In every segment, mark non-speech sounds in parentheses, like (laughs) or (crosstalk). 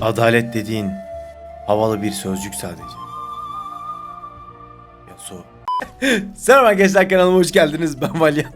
Adalet dediğin havalı bir sözcük sadece. Yasuo. (laughs) Selam arkadaşlar kanalıma hoş geldiniz. Ben Valiant.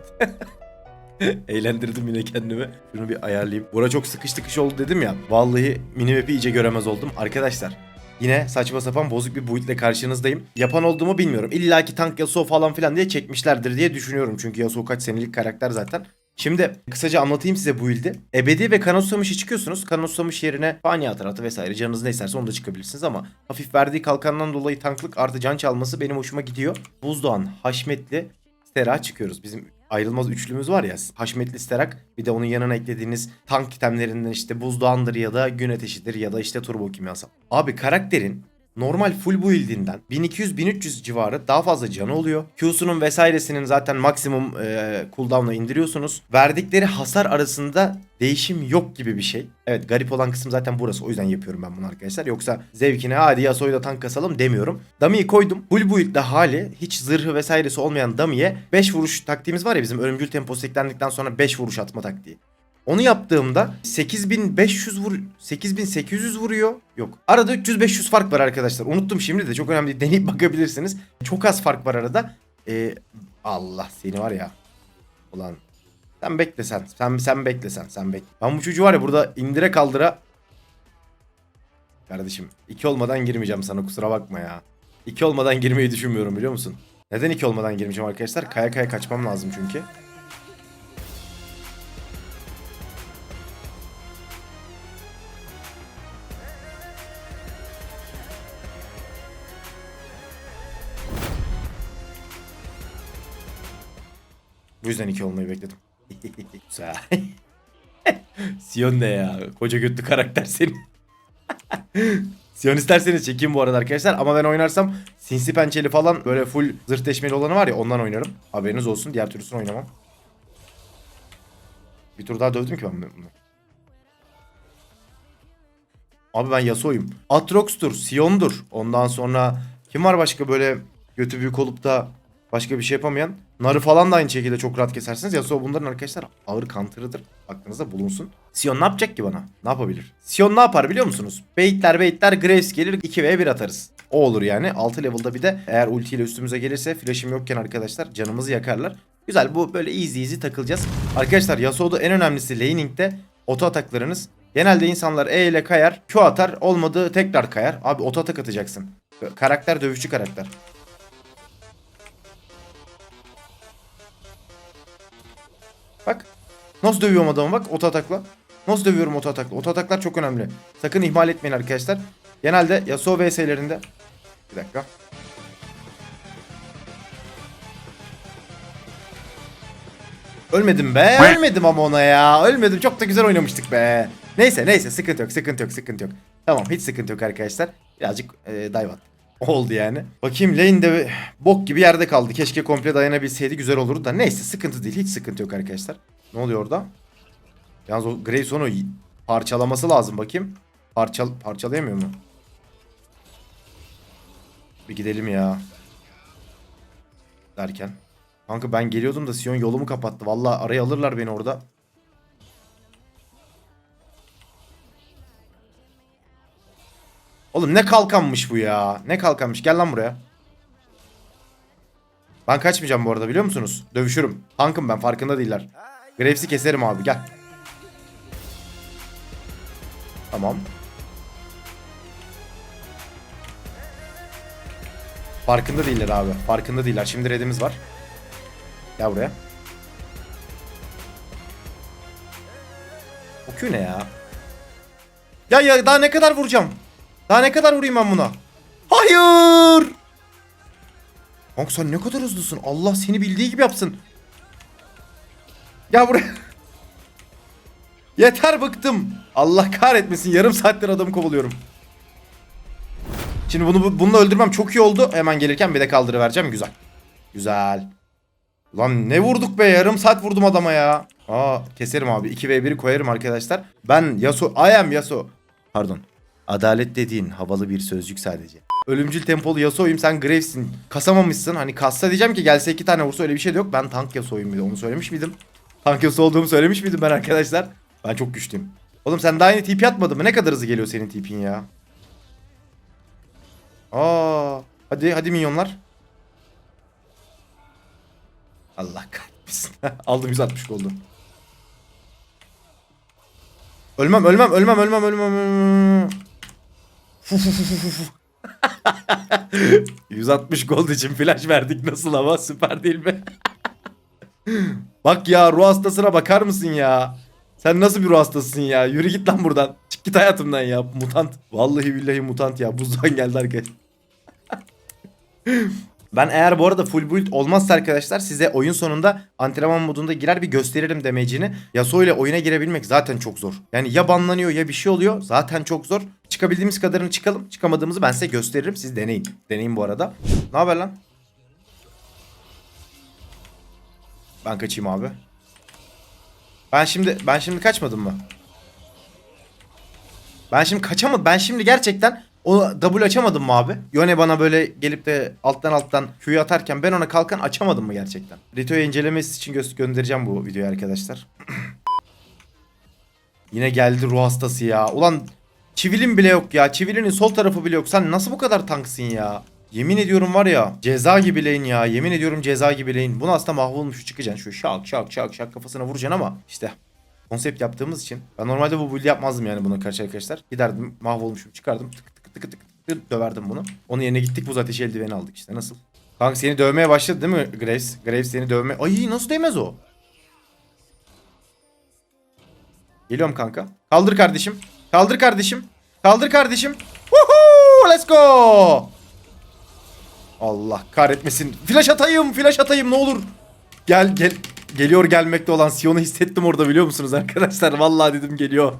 (laughs) Eğlendirdim yine kendimi. Şunu bir ayarlayayım. Bura çok sıkış tıkış oldu dedim ya. Vallahi minimap'i iyice göremez oldum. Arkadaşlar Yine saçma sapan bozuk bir build'le karşınızdayım. Yapan olduğumu bilmiyorum. İlla ki tank Yasuo falan filan diye çekmişlerdir diye düşünüyorum. Çünkü Yasuo kaç senelik karakter zaten. Şimdi kısaca anlatayım size bu build'i. Ebedi ve kan susamışı çıkıyorsunuz. Kan susamış yerine fani ataratı vesaire canınız ne isterse onu da çıkabilirsiniz ama hafif verdiği kalkandan dolayı tanklık artı can çalması benim hoşuma gidiyor. Buzdoğan, Haşmetli, Stera çıkıyoruz. Bizim ayrılmaz üçlümüz var ya. Haşmetli Sterak bir de onun yanına eklediğiniz tank itemlerinden işte buzdoğandır ya da gün ateşidir ya da işte turbo kimyasal. Abi karakterin normal full build'inden 1200-1300 civarı daha fazla canı oluyor. Q'sunun vesairesinin zaten maksimum e, cooldown'a indiriyorsunuz. Verdikleri hasar arasında değişim yok gibi bir şey. Evet garip olan kısım zaten burası. O yüzden yapıyorum ben bunu arkadaşlar. Yoksa zevkine hadi Yasuo'yu da tank kasalım demiyorum. Dummy'yi koydum. Full build'de hali hiç zırhı vesairesi olmayan Dummy'ye 5 vuruş taktiğimiz var ya bizim ölümcül temposu eklendikten sonra 5 vuruş atma taktiği. Onu yaptığımda 8500 vur 8800 vuruyor. Yok. Arada 300 500 fark var arkadaşlar. Unuttum şimdi de çok önemli. Deneyip bakabilirsiniz. Çok az fark var arada. Ee, Allah seni var ya. Ulan sen bekle sen. Sen sen bekle sen. Bekle. Ben bu çocuğu var ya burada indire kaldıra Kardeşim iki olmadan girmeyeceğim sana kusura bakma ya. İki olmadan girmeyi düşünmüyorum biliyor musun? Neden iki olmadan girmeyeceğim arkadaşlar? Kaya kaya kaçmam lazım çünkü. Yüzden iki olmayı bekledim. (laughs) (laughs) Sion ne ya? Koca götlü karakter senin. (laughs) Sion isterseniz çekeyim bu arada arkadaşlar. Ama ben oynarsam sinsi pençeli falan böyle full zırh deşmeli olanı var ya ondan oynarım. Haberiniz olsun. Diğer türlüsünü oynamam. Bir tur daha dövdüm ki ben bunu. Abi ben Yasuo'yum. Atrox'tur, Sion'dur. Ondan sonra kim var başka böyle götü büyük olup da başka bir şey yapamayan? Narı falan da aynı şekilde çok rahat kesersiniz. Yasuo bunların arkadaşlar ağır counter'ıdır. Aklınızda bulunsun. Sion ne yapacak ki bana? Ne yapabilir? Sion ne yapar biliyor musunuz? Baitler baitler Graves gelir 2v1 atarız. O olur yani. 6 level'da bir de eğer ultiyle üstümüze gelirse flash'im yokken arkadaşlar canımızı yakarlar. Güzel bu böyle easy easy takılacağız. Arkadaşlar Yasuo'da en önemlisi laning'de oto ataklarınız. Genelde insanlar E ile kayar, Q atar, olmadı tekrar kayar. Abi oto atak atacaksın. Karakter dövüşçü karakter. Nasıl dövüyorum adamı bak oto atakla. Nasıl dövüyorum oto atakla. Oto ataklar çok önemli. Sakın ihmal etmeyin arkadaşlar. Genelde Yasuo vs'lerinde. Bir dakika. Ölmedim be. Ölmedim ama ona ya. Ölmedim. Çok da güzel oynamıştık be. Neyse neyse sıkıntı yok sıkıntı yok sıkıntı yok. Tamam hiç sıkıntı yok arkadaşlar. Birazcık e, dive at. Oldu yani. Bakayım lane de bok gibi yerde kaldı. Keşke komple dayanabilseydi güzel olurdu da. Neyse sıkıntı değil. Hiç sıkıntı yok arkadaşlar. Ne oluyor orada? Yalnız o Graves onu parçalaması lazım bakayım. Parçal parçalayamıyor mu? Bir gidelim ya. Derken. Kanka ben geliyordum da Sion yolumu kapattı. Vallahi araya alırlar beni orada. Oğlum ne kalkanmış bu ya. Ne kalkanmış. Gel lan buraya. Ben kaçmayacağım bu arada biliyor musunuz? Dövüşürüm. Tankım ben farkında değiller. Graves'i keserim abi gel. Tamam. Farkında değiller abi. Farkında değiller. Şimdi redimiz var. Gel buraya. O Q ne ya? Ya ya daha ne kadar vuracağım? Daha ne kadar vurayım ben buna? Hayır! Kanka sen ne kadar hızlısın. Allah seni bildiği gibi yapsın. Ya buraya. Yeter bıktım. Allah kahretmesin. Yarım saattir adamı kovalıyorum. Şimdi bunu bununla öldürmem çok iyi oldu. Hemen gelirken bir de kaldırıvereceğim. Güzel. Güzel. Lan ne vurduk be yarım saat vurdum adama ya. Aa keserim abi 2v1'i koyarım arkadaşlar. Ben Yasuo I am Yasuo. Pardon. Adalet dediğin havalı bir sözcük sadece. Ölümcül tempolu Yasuo'yum sen Graves'in. Kasamamışsın. Hani kassa diyeceğim ki gelse iki tane vursa öyle bir şey de yok. Ben tank Yasuo'yum bir de onu söylemiş miydim? Tank Yasuo olduğumu söylemiş miydim ben arkadaşlar? Ben çok güçlüyüm. Oğlum sen daha yeni TP atmadın mı? Ne kadar hızlı geliyor senin TP'in ya? Aa, hadi hadi minyonlar. Allah kahretsin. (laughs) Aldım 160 oldu. Ölmem ölmem ölmem ölmem ölmem. ölmem. Fu, fu, fu, fu, fu. 160 (laughs) gold için flash verdik nasıl ama süper değil mi? Bak ya ruh hastasına bakar mısın ya? Sen nasıl bir ruh hastasısın ya? Yürü git lan buradan. Çık git hayatımdan ya. Mutant. Vallahi billahi mutant ya. Buzdan geldi arkadaş. (laughs) Ben eğer bu arada full build olmazsa arkadaşlar size oyun sonunda antrenman modunda girer bir gösteririm demecini. Yasuo ile oyuna girebilmek zaten çok zor. Yani ya banlanıyor ya bir şey oluyor. Zaten çok zor. Çıkabildiğimiz kadarını çıkalım. Çıkamadığımızı ben size gösteririm. Siz deneyin. Deneyin bu arada. Ne haber lan? Ben kaçayım abi. Ben şimdi ben şimdi kaçmadım mı? Ben şimdi kaçamadım. Ben şimdi gerçekten o W açamadım mı abi? Yone bana böyle gelip de alttan alttan Q'yu atarken ben ona kalkan açamadım mı gerçekten? Rito'yu incelemesi için gö- göndereceğim bu videoyu arkadaşlar. (clears throat) Yine geldi ruh hastası ya. Ulan çivilin bile yok ya. Çivilinin sol tarafı bile yok. Sen nasıl bu kadar tanksın ya? Yemin ediyorum var ya ceza gibi lane ya. Yemin ediyorum ceza gibi lane. Bunu aslında mahvolmuş çıkacaksın. Şu şak şak şak şak kafasına vuracaksın ama işte konsept yaptığımız için. Ben normalde bu build yapmazdım yani buna karşı arkadaşlar. Giderdim mahvolmuşum çıkardım tık tık tık tık tık döverdim bunu. Onun yerine gittik buz ateşi eldiveni aldık işte nasıl? Kanka seni dövmeye başladı değil mi Graves? Graves seni dövmeye... Ay nasıl değmez o? Geliyorum kanka. Kaldır kardeşim. Kaldır kardeşim. Kaldır kardeşim. Woohoo! Let's go! Allah kahretmesin. Flash atayım, flash atayım ne olur. Gel gel geliyor gelmekte olan Sion'u hissettim orada biliyor musunuz arkadaşlar? Vallahi dedim geliyor.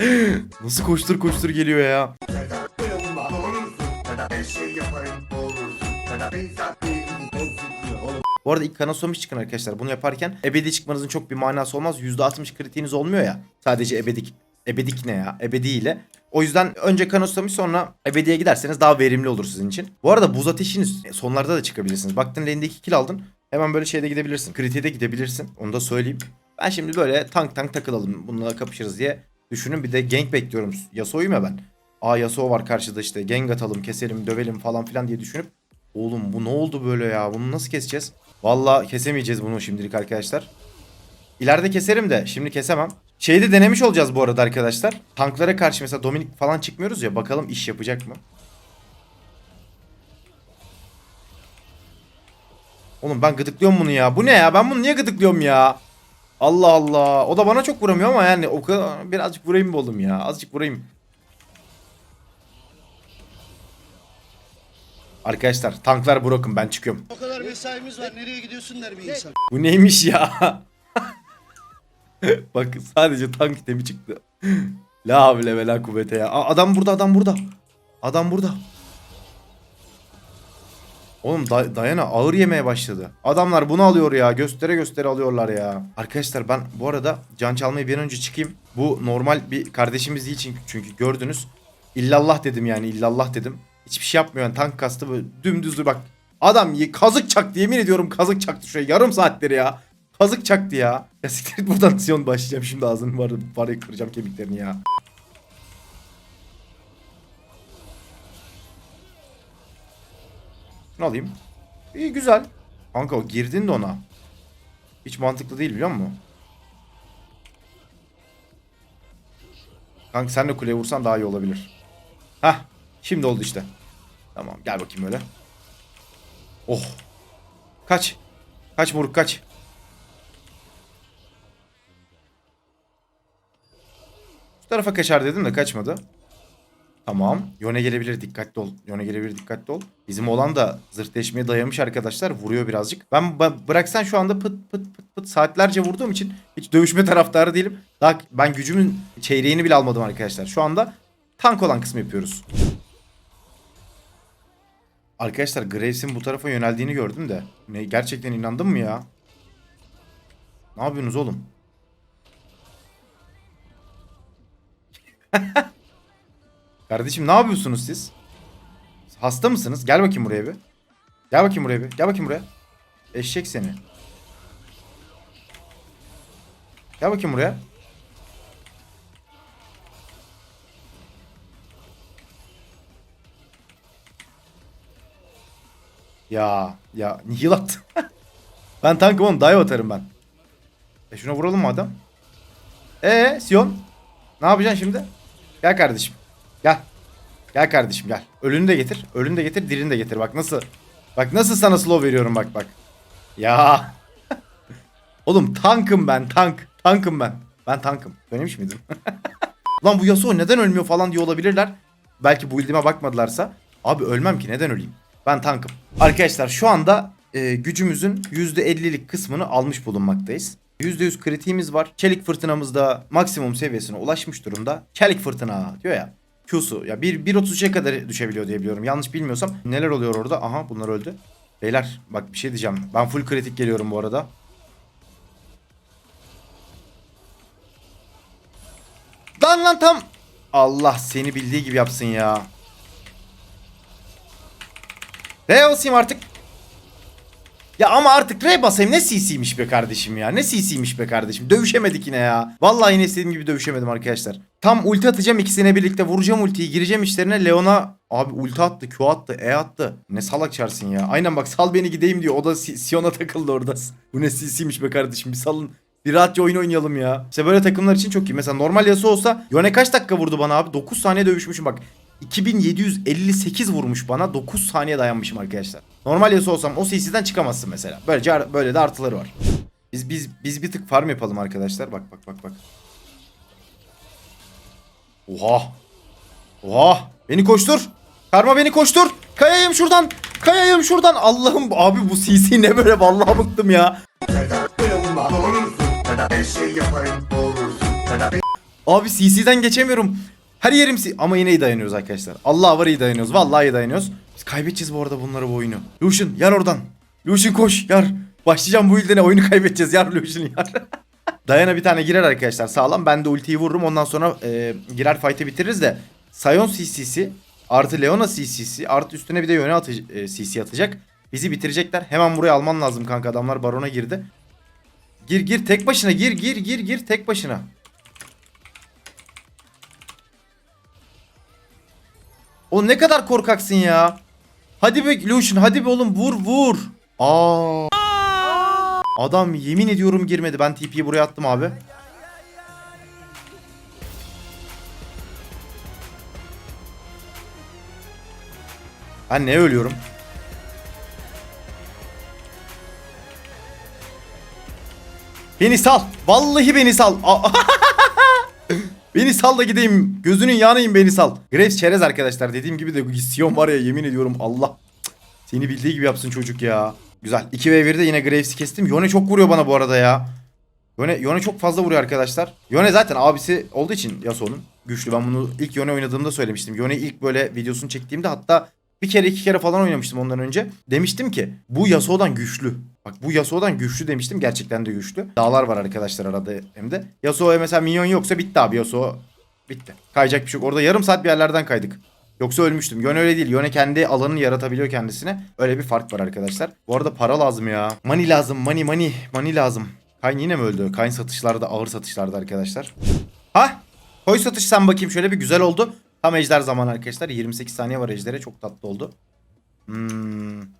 (laughs) Nasıl koştur koştur geliyor ya. Bu arada ilk kanasomiş çıkın arkadaşlar. Bunu yaparken ebedi çıkmanızın çok bir manası olmaz. %60 kritiğiniz olmuyor ya. Sadece ebedik. Ebedik ne ya? Ebedi ile. O yüzden önce kanoslamış sonra ebediye giderseniz daha verimli olur sizin için. Bu arada buz ateşiniz sonlarda da çıkabilirsiniz. Baktın lane'deki kill aldın. Hemen böyle şeyde gidebilirsin. Kritiğe de gidebilirsin. Onu da söyleyeyim. Ben şimdi böyle tank tank takılalım. Bununla kapışırız diye düşünün. Bir de gank bekliyorum. Yasuo'yum ya ben. Aa Yasuo var karşıda işte. Gank atalım, keselim, dövelim falan filan diye düşünüp Oğlum bu ne oldu böyle ya? Bunu nasıl keseceğiz? Valla kesemeyeceğiz bunu şimdilik arkadaşlar. İleride keserim de şimdi kesemem. Şeyde denemiş olacağız bu arada arkadaşlar. Tanklara karşı mesela Dominik falan çıkmıyoruz ya. Bakalım iş yapacak mı? Oğlum ben gıdıklıyorum bunu ya. Bu ne ya? Ben bunu niye gıdıklıyorum ya? Allah Allah. O da bana çok vuramıyor ama yani o kadar birazcık vurayım oğlum ya. Azıcık vurayım. Arkadaşlar tanklar bırakın ben çıkıyorum. O kadar mesaimiz var. Nereye gidiyorsun der bir insan. Bu neymiş ya? (laughs) (laughs) Bak sadece tank itemi çıktı. La havle ve la kuvvete ya. Aa, adam burada adam burada. Adam burada. Oğlum Da- Dayana ağır yemeye başladı. Adamlar bunu alıyor ya. Göstere göstere alıyorlar ya. Arkadaşlar ben bu arada can çalmayı bir önce çıkayım. Bu normal bir kardeşimiz değil çünkü, çünkü gördünüz. İllallah dedim yani illallah dedim. Hiçbir şey yapmıyor yani tank kastı böyle dümdüzdü bak. Adam kazık çaktı yemin ediyorum kazık çaktı şuraya yarım saattir ya. Kazık çaktı ya. Ya siktir buradan Sion başlayacağım şimdi ağzını var, var kıracağım kemiklerini ya. Şunu alayım. İyi güzel. Kanka o girdin de ona. Hiç mantıklı değil biliyor musun? Kanka sen de kuleye vursan daha iyi olabilir. Hah. Şimdi oldu işte. Tamam gel bakayım öyle. Oh. Kaç. Kaç moruk kaç. Şu tarafa kaçar dedim de kaçmadı. Tamam. Yone gelebilir dikkatli ol. Yone gelebilir dikkatli ol. Bizim olan da zırhleşmeye dayamış arkadaşlar. Vuruyor birazcık. Ben bıraksan şu anda pıt pıt pıt pıt saatlerce vurduğum için hiç dövüşme (laughs) taraftarı değilim. Daha ben gücümün çeyreğini bile almadım arkadaşlar. Şu anda tank olan kısmı yapıyoruz. Arkadaşlar Graves'in bu tarafa yöneldiğini gördüm de. Ne gerçekten inandın mı ya? Ne yapıyorsunuz oğlum? (laughs) Kardeşim ne yapıyorsunuz siz? Hasta mısınız? Gel bakayım buraya bir. Gel bakayım buraya bir. Gel bakayım buraya. Eşek seni. Gel bakayım buraya. Ya ya nihil attı. (laughs) ben tankım oğlum dive atarım ben. E şuna vuralım mı adam? E Sion? Ne yapacaksın şimdi? Gel kardeşim. Gel. Gel kardeşim gel. Ölünü de getir. Ölünü de getir. Dilini de getir. Bak nasıl. Bak nasıl sana slow veriyorum bak bak. Ya. (laughs) Oğlum tankım ben tank. Tankım ben. Ben tankım. Söylemiş miydim? (laughs) Lan bu Yasuo neden ölmüyor falan diye olabilirler. Belki bu ildime bakmadılarsa. Abi ölmem ki neden öleyim? Ben tankım. Arkadaşlar şu anda e, gücümüzün %50'lik kısmını almış bulunmaktayız. %100 kritiğimiz var. Çelik fırtınamız da maksimum seviyesine ulaşmış durumda. Çelik fırtına diyor ya. Q'su ya 1 1.33'e kadar düşebiliyor diye biliyorum. Yanlış bilmiyorsam. Neler oluyor orada? Aha bunlar öldü. Beyler bak bir şey diyeceğim. Ben full kritik geliyorum bu arada. Lan lan tam. Allah seni bildiği gibi yapsın ya. R basayım artık. Ya ama artık R basayım ne CC'ymiş be kardeşim ya. Ne CC'ymiş be kardeşim. Dövüşemedik yine ya. Vallahi yine istediğim gibi dövüşemedim arkadaşlar. Tam ulti atacağım ikisine birlikte vuracağım ultiyi gireceğim işlerine Leon'a abi ulti attı Q attı E attı. Ne salak çarsın ya. Aynen bak sal beni gideyim diyor. O da Si- Sion'a takıldı orada. Bu ne CC'ymiş be kardeşim. Bir salın. Bir rahatça oyun oynayalım ya. İşte böyle takımlar için çok iyi. Mesela normal Yasuo olsa Yone kaç dakika vurdu bana abi? 9 saniye dövüşmüşüm bak. 2758 vurmuş bana. 9 saniye dayanmışım arkadaşlar. Normal Yasuo olsam o CC'den çıkamazsın mesela. Böylece böyle de artıları var. Biz biz biz bir tık farm yapalım arkadaşlar. Bak bak bak bak. Oha. Oha. Beni koştur. Karma beni koştur. Kayayım şuradan. Kayayım şuradan. Allah'ım abi bu CC ne böyle vallahi bıktım ya. Abi CC'den geçemiyorum. Her yerim C- ama yine iyi dayanıyoruz arkadaşlar. Allah var iyi dayanıyoruz. Vallahi iyi dayanıyoruz. Biz kaybedeceğiz bu arada bunları bu oyunu. Lucian yar oradan. Lucian koş yar. Başlayacağım bu ildene oyunu kaybedeceğiz yar Lucian yar. (laughs) Dayana bir tane girer arkadaşlar sağlam. Ben de ultiyi vururum. Ondan sonra e, girer fight'ı bitiririz de. Sion CC'si artı Leona CC'si artı üstüne bir de yöne atı, e, CC atacak. Bizi bitirecekler. Hemen buraya alman lazım kanka. Adamlar barona girdi. Gir gir tek başına gir gir gir gir tek başına. Oğlum ne kadar korkaksın ya. Hadi be Lucian hadi be oğlum vur vur. Aa. Adam yemin ediyorum girmedi. Ben TP'yi buraya attım abi. Ben ne ölüyorum? Beni sal. Vallahi beni sal. (laughs) Beni sal da gideyim. Gözünün yanayım beni sal. Graves çerez arkadaşlar. Dediğim gibi de Sion var ya yemin ediyorum Allah. Seni bildiği gibi yapsın çocuk ya. Güzel. 2v1'de yine Graves'i kestim. Yone çok vuruyor bana bu arada ya. Yone, Yone çok fazla vuruyor arkadaşlar. Yone zaten abisi olduğu için Yasuo'nun güçlü. Ben bunu ilk Yone oynadığımda söylemiştim. Yone ilk böyle videosunu çektiğimde hatta bir kere iki kere falan oynamıştım ondan önce. Demiştim ki bu Yasuo'dan güçlü. Bak bu Yasuo'dan güçlü demiştim. Gerçekten de güçlü. Dağlar var arkadaşlar arada hem de. Yasuo'ya mesela minyon yoksa bitti abi Yasuo. Bitti. Kayacak bir şey yok. Orada yarım saat bir yerlerden kaydık. Yoksa ölmüştüm. Yone öyle değil. Yone kendi alanını yaratabiliyor kendisine. Öyle bir fark var arkadaşlar. Bu arada para lazım ya. Money lazım. Money money. Money lazım. Kayn yine mi öldü? Kayn satışlarda ağır satışlarda arkadaşlar. Ha? Koy satış sen bakayım şöyle bir güzel oldu. Tam ejder zamanı arkadaşlar. 28 saniye var ejdere. Çok tatlı oldu. Hmm.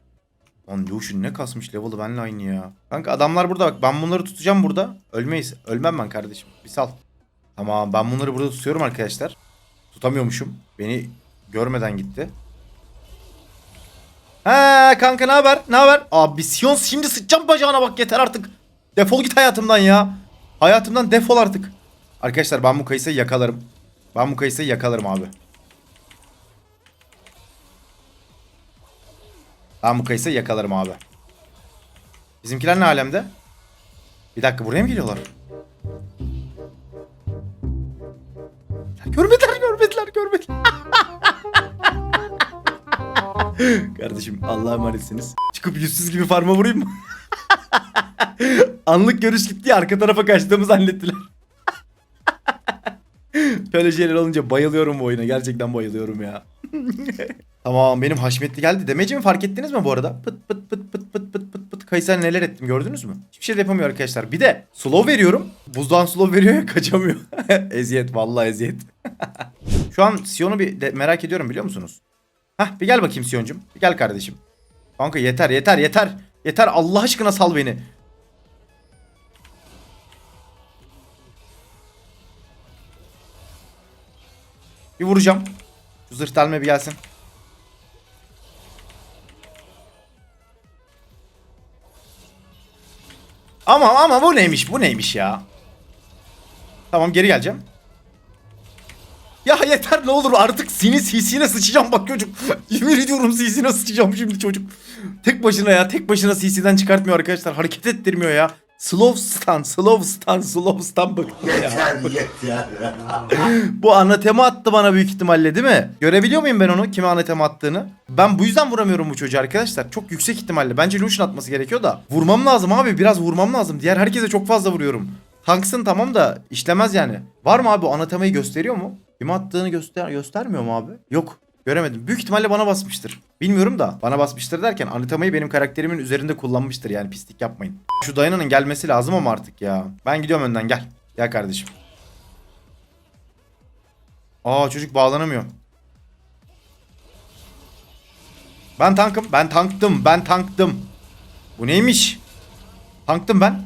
Lan Lucian ne kasmış level'ı benle aynı ya. Kanka adamlar burada bak. Ben bunları tutacağım burada. Ölmeyiz. Ölmem ben kardeşim. Bir sal. Tamam ben bunları burada tutuyorum arkadaşlar. Tutamıyormuşum. Beni görmeden gitti. Ha kanka ne haber? Ne haber? Abi Sion şimdi sıçacağım bacağına bak yeter artık. Defol git hayatımdan ya. Hayatımdan defol artık. Arkadaşlar ben bu kayısıyı yakalarım. Ben bu kayısıyı yakalarım abi. Ben bu kayısıyı yakalarım abi. Bizimkiler ne alemde? Bir dakika buraya mı geliyorlar? Görmediler, görmediler, görmediler. (laughs) Kardeşim Allah'a emanetsiniz. Çıkıp yüzsüz gibi farma vurayım mı? (laughs) Anlık görüş gitti ya arka tarafa kaçtığımı zannettiler. (laughs) Böyle şeyler olunca bayılıyorum bu oyuna. Gerçekten bayılıyorum ya. Tamam benim Haşmetli geldi. Demeyeceğimi fark ettiniz mi bu arada? Pıt pıt pıt pıt pıt pıt pıt pıt. Kayser neler ettim gördünüz mü? Hiçbir şey de yapamıyor arkadaşlar. Bir de slow veriyorum. Buzdan slow veriyor ya (laughs) kaçamıyor. (laughs) eziyet vallahi eziyet. (laughs) Şu an Sion'u bir merak ediyorum biliyor musunuz? Hah bir gel bakayım Sion'cum. Bir gel kardeşim. Kanka yeter yeter yeter. Yeter Allah aşkına sal beni. Bir vuracağım. Şu zırh bir gelsin. Ama ama bu neymiş bu neymiş ya. Tamam geri geleceğim. Ya yeter ne olur artık seni CC'ne sıçacağım bak çocuk. (laughs) Yemin ediyorum CC'ne sıçacağım şimdi çocuk. Tek başına ya tek başına CC'den çıkartmıyor arkadaşlar. Hareket ettirmiyor ya. Slow stun, slow stun bak. Yeter yeter. (laughs) Bu anatema attı bana büyük ihtimalle değil mi? Görebiliyor muyum ben onu kime anatema attığını? Ben bu yüzden vuramıyorum bu çocuğu arkadaşlar. Çok yüksek ihtimalle. Bence Lucian atması gerekiyor da. Vurmam lazım abi biraz vurmam lazım. Diğer herkese çok fazla vuruyorum. Tanksın tamam da işlemez yani. Var mı abi bu anatemayı gösteriyor mu? Kime attığını göster göstermiyor mu abi? Yok. Göremedim. Büyük ihtimalle bana basmıştır. Bilmiyorum da bana basmıştır derken anatamayı benim karakterimin üzerinde kullanmıştır yani pislik yapmayın. Şu dayananın gelmesi lazım ama artık ya. Ben gidiyorum önden gel. Gel kardeşim. Aa çocuk bağlanamıyor. Ben tankım. Ben tanktım. Ben tanktım. Bu neymiş? Tanktım ben.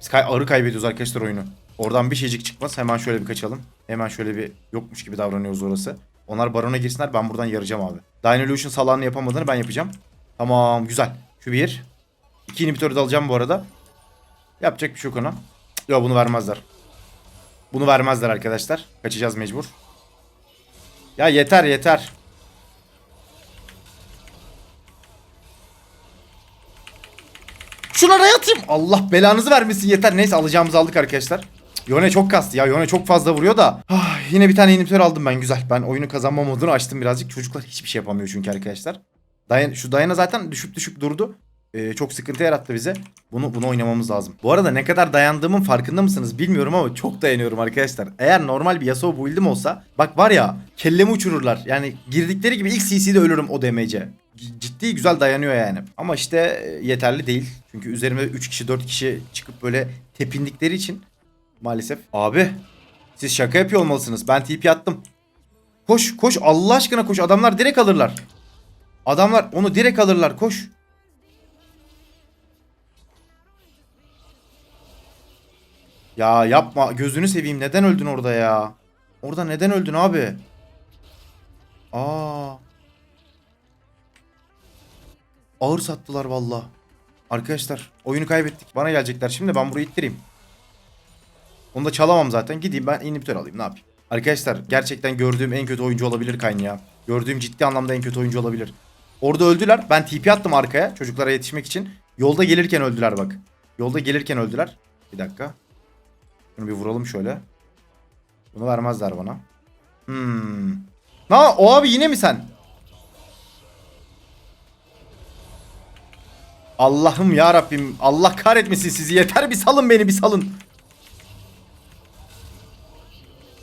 Biz kay ağrı kaybediyoruz arkadaşlar oyunu. Oradan bir şeycik çıkmaz. Hemen şöyle bir kaçalım. Hemen şöyle bir yokmuş gibi davranıyoruz orası. Onlar barona girsinler. Ben buradan yarayacağım abi. Dynolution salağını yapamadığını ben yapacağım. Tamam güzel. Şu bir. İki inhibitörü de alacağım bu arada. Yapacak bir şey yok ona. Yok bunu vermezler. Bunu vermezler arkadaşlar. Kaçacağız mecbur. Ya yeter yeter. Şuna araya atayım. Allah belanızı vermesin yeter. Neyse alacağımızı aldık arkadaşlar. Yone çok kastı ya. Yone çok fazla vuruyor da. Ah, yine bir tane inhibitor aldım ben güzel. Ben oyunu kazanma modunu açtım birazcık. Çocuklar hiçbir şey yapamıyor çünkü arkadaşlar. Dayan, şu Dayana zaten düşüp düşüp durdu. Ee, çok sıkıntı yarattı bize. Bunu bunu oynamamız lazım. Bu arada ne kadar dayandığımın farkında mısınız bilmiyorum ama çok dayanıyorum arkadaşlar. Eğer normal bir Yasuo build'im olsa bak var ya kellemi uçururlar. Yani girdikleri gibi ilk CC'de ölürüm o demece. Ciddi güzel dayanıyor yani. Ama işte e, yeterli değil. Çünkü üzerime 3 kişi 4 kişi çıkıp böyle tepindikleri için maalesef. Abi siz şaka yapıyor olmalısınız. Ben TP attım. Koş koş Allah aşkına koş. Adamlar direkt alırlar. Adamlar onu direkt alırlar. Koş. Ya yapma. Gözünü seveyim. Neden öldün orada ya? Orada neden öldün abi? Aa. Ağır sattılar valla. Arkadaşlar oyunu kaybettik. Bana gelecekler şimdi ben burayı ittireyim. Onu da çalamam zaten. Gideyim ben inhibitör alayım ne yapayım. Arkadaşlar gerçekten gördüğüm en kötü oyuncu olabilir Kayn ya. Gördüğüm ciddi anlamda en kötü oyuncu olabilir. Orada öldüler. Ben TP attım arkaya çocuklara yetişmek için. Yolda gelirken öldüler bak. Yolda gelirken öldüler. Bir dakika. Şunu bir vuralım şöyle. Bunu vermezler bana. Hmm. Na o abi yine mi sen? Allah'ım ya Rabbim. Allah kahretmesin sizi. Yeter bir salın beni bir salın.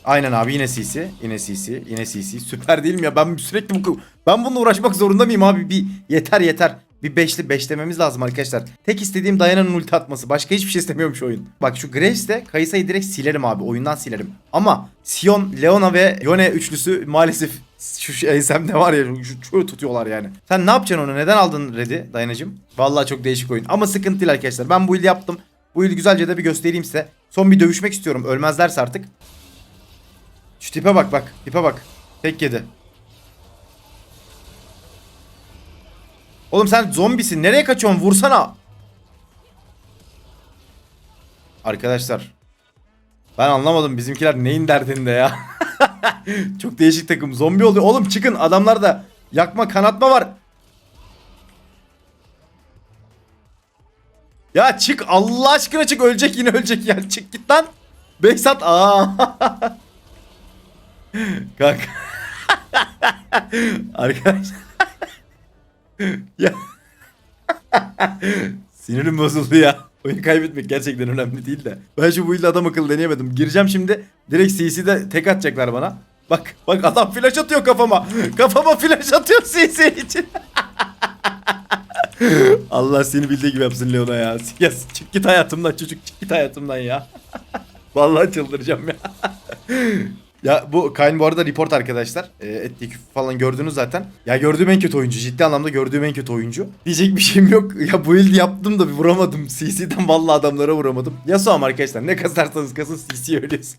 Aynen abi yine CC. Yine CC. Yine CC. Süper değil mi ya? Ben sürekli bu ben bununla uğraşmak zorunda mıyım abi? Bir yeter yeter. Bir beşli beşlememiz lazım arkadaşlar. Tek istediğim Dayana'nın ulti atması. Başka hiçbir şey istemiyorum şu oyun. Bak şu Graves'te Kayısa'yı direkt silerim abi. Oyundan silerim. Ama Sion, Leona ve Yone üçlüsü maalesef şu şey, ASM'de var ya şu, şu tutuyorlar yani. Sen ne yapacaksın onu? Neden aldın Red'i Dayanacım? Vallahi çok değişik oyun. Ama sıkıntı değil arkadaşlar. Ben bu yıl yaptım. Bu yıl güzelce de bir göstereyim size. Son bir dövüşmek istiyorum. Ölmezlerse artık. Şu tipe bak bak. Tipe bak. Tek yedi. Oğlum sen zombisin. Nereye kaçıyorsun? Vursana. Arkadaşlar. Ben anlamadım bizimkiler neyin derdinde ya. (laughs) Çok değişik takım. Zombi oluyor. Oğlum çıkın. Adamlarda yakma kanatma var. Ya çık Allah aşkına çık ölecek yine ölecek ya. Çık git lan. Behzat aa. (laughs) Kanka. Arkadaşlar. ya. Sinirim bozuldu ya. Oyunu kaybetmek gerçekten önemli değil de. Ben şu build'de adam akıllı deneyemedim. Gireceğim şimdi. Direkt CC'de tek atacaklar bana. Bak bak adam flash atıyor kafama. Kafama flash atıyor CC için. Allah seni bildiği gibi yapsın Leona ya. ya. Çık git hayatımdan çocuk çık git hayatımdan ya. Vallahi çıldıracağım ya. Ya bu Kayn bu arada report arkadaşlar. E, etnik falan gördünüz zaten. Ya gördüğüm en kötü oyuncu. Ciddi anlamda gördüğüm en kötü oyuncu. Diyecek bir şeyim yok. (laughs) Ya bu build yaptım da bir vuramadım. CC'den vallahi adamlara vuramadım. Yasuo'm arkadaşlar. Ne kasarsanız kasın CC ölüyorsun.